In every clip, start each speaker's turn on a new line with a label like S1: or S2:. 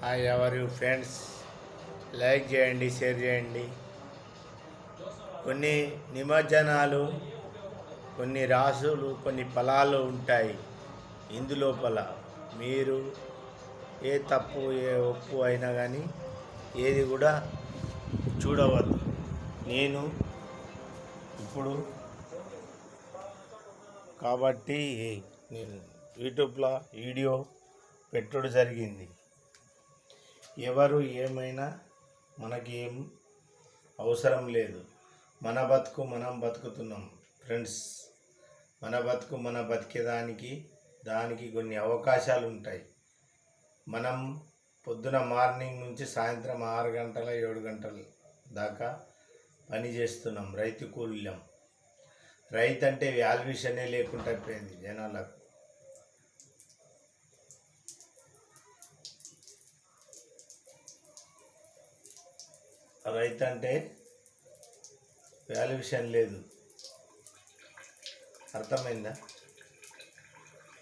S1: Hi ఎవరు friends like చేయండి share చేయండి. కొన్ని నిమజ్జనాలు కొన్ని రాసులు కొన్ని ఫలాలు ఉంటాయి. ఇందులోపల మీరు ఏ తప్పు ఏ ఒప్పు అయినా కానీ ఏది కూడా చూడవద్దు. నేను ఇప్పుడు కాబట్టి నేను యూట్యూబ్లో వీడియో పెట్టడం జరిగింది. ఎవరు ఏమైనా మనకేం అవసరం లేదు. మన బతుకు మనం బతుకుతున్నాం ఫ్రెండ్స్. మన బతుకు మన బతికేదానికి దానికి కొన్ని అవకాశాలు ఉంటాయి మనం పొద్దున మార్నింగ్ నుంచి సాయంత్రం ఆరు గంటల ఏడు గంటల దాకా పని చేస్తున్నాం రైతు కూల్యం రైతు అంటే వాల్యుయేషనే లేకుండా అయిపోయింది జనాలకు. రైతు అంటే వాల్యుయేషన్ లేదు. అర్థమైందా?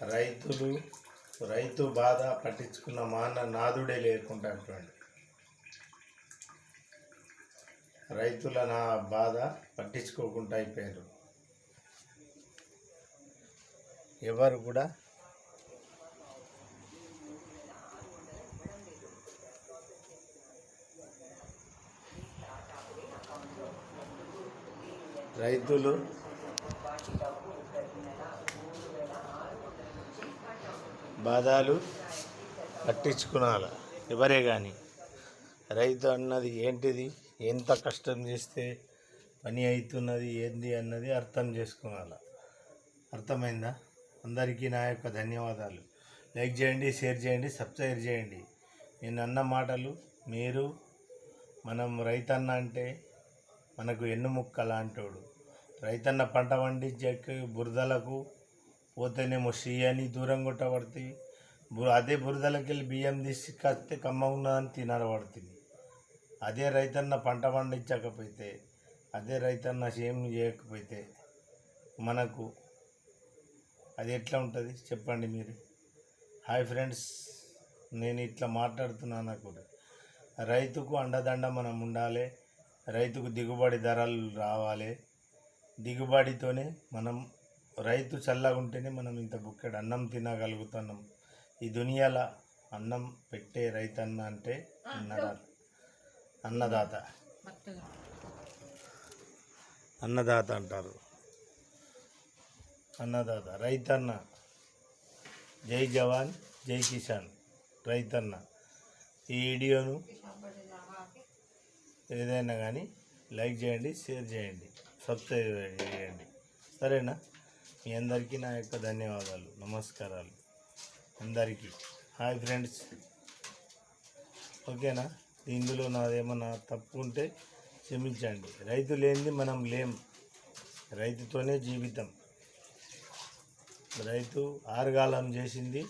S1: రైతులు రైతు బాధ పట్టించుకున్న మాన నాదుడే లేకుండా అయిపోయాడు రైతుల నా బాధ పట్టించుకోకుండా అయిపోయారు. ఎవరు కూడా రైతులు బాధలు పట్టించుకునాల. ఎవరే కానీ రైతు అన్నది ఏంటిది? ఎంత కష్టం చేస్తే పని అవుతున్నది ఏంది అన్నది అర్థం చేసుకోవాలి అర్థమైందా? అందరికీ నా యొక్క ధన్యవాదాలు. లైక్ చేయండి షేర్ చేయండి సబ్స్క్రైబ్ చేయండి. నేను అన్న మాటలు మీరు మనం రైతన్న అంటే మనకు ఎన్నుముక్క లాంటోడు. రైతన్న పంట పండించే బురదలకు పోతేనేమో షీ అని దూరం కొట్టబడుతుంది అదే బురదలకి వెళ్ళి బియ్యం తీసుకొస్తే కమ్మ ఉన్నదని తినబడుతుంది అదే రైతన్న పంట పండించకపోతే అదే రైతన్న సేమ్ చేయకపోతే మనకు అది ఎట్లా ఉంటుంది? చెప్పండి మీరు. హాయ్ ఫ్రెండ్స్ నేను ఇట్లా మాట్లాడుతున్నాను కూడా రైతుకు అండదండ మనం ఉండాలి. రైతుకు దిగుబడి ధరలు రావాలి. దిగుబడితోనే మనం రైతు చల్లగా ఉంటేనే మనం ఇంత బుక్కెడు అన్నం తినగలుగుతున్నాం. ఈ దునియాల అన్నం పెట్టే రైతన్న అంటే అన్నదాత. అన్నదాత. అన్నదాత అంటారు. అన్నదాత రైతన్న. జై జవాన్ జై కిసాన్ రైతన్న. ఈ వీడియోను ఏదైనా కానీ లైక్ చేయండి షేర్ చేయండి సబ్స్క్రైబ్ చేయండి. సరేనా? మీ అందరికీ నా యొక్క ధన్యవాదాలు నమస్కారాలు. అందరికీ. Hi friends. ఓకేనా? ఇందులో నాదేమన్నా తప్పు ఉంటే క్షమించండి. రైతు లేనిది మనం లేం. రైతుతోనే జీవితం. రైతు ఆరుగాలం చేసింది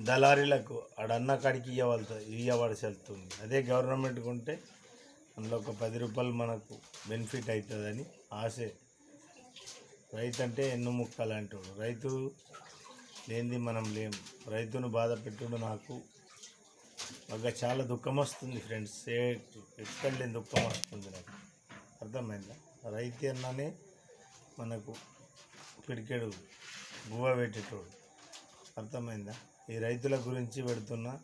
S1: దళారీలకు ఆడన్న కాడికి ఇవ్వవలసి ఇవ్వవలసి వెళ్తుంది అదే గవర్నమెంట్కి ఉంటే అందులో ఒక పది రూపాయలు మనకు బెనిఫిట్ అవుతుందని ఆశే. రైతు అంటే ఎన్ను ముక్కలు అంటాడు. రైతు లేనిది మనం లేం. రైతును బాధ పెట్టుడు నాకు బాగా చాలా దుఃఖం వస్తుంది ఫ్రెండ్స్ ఏ ఎక్కడ లేని దుఃఖం వస్తుంది నాకు. అర్థమైందా? రైతు అన్ననే మనకు పిడికెడు గువ్వ పెట్టేటోడు. అర్థమైందా? ఈ రైతుల గురించి పెడుతున్నా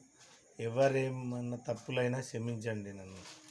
S1: ఎవరేమన్నా తప్పులైనా క్షమించండి నన్ను.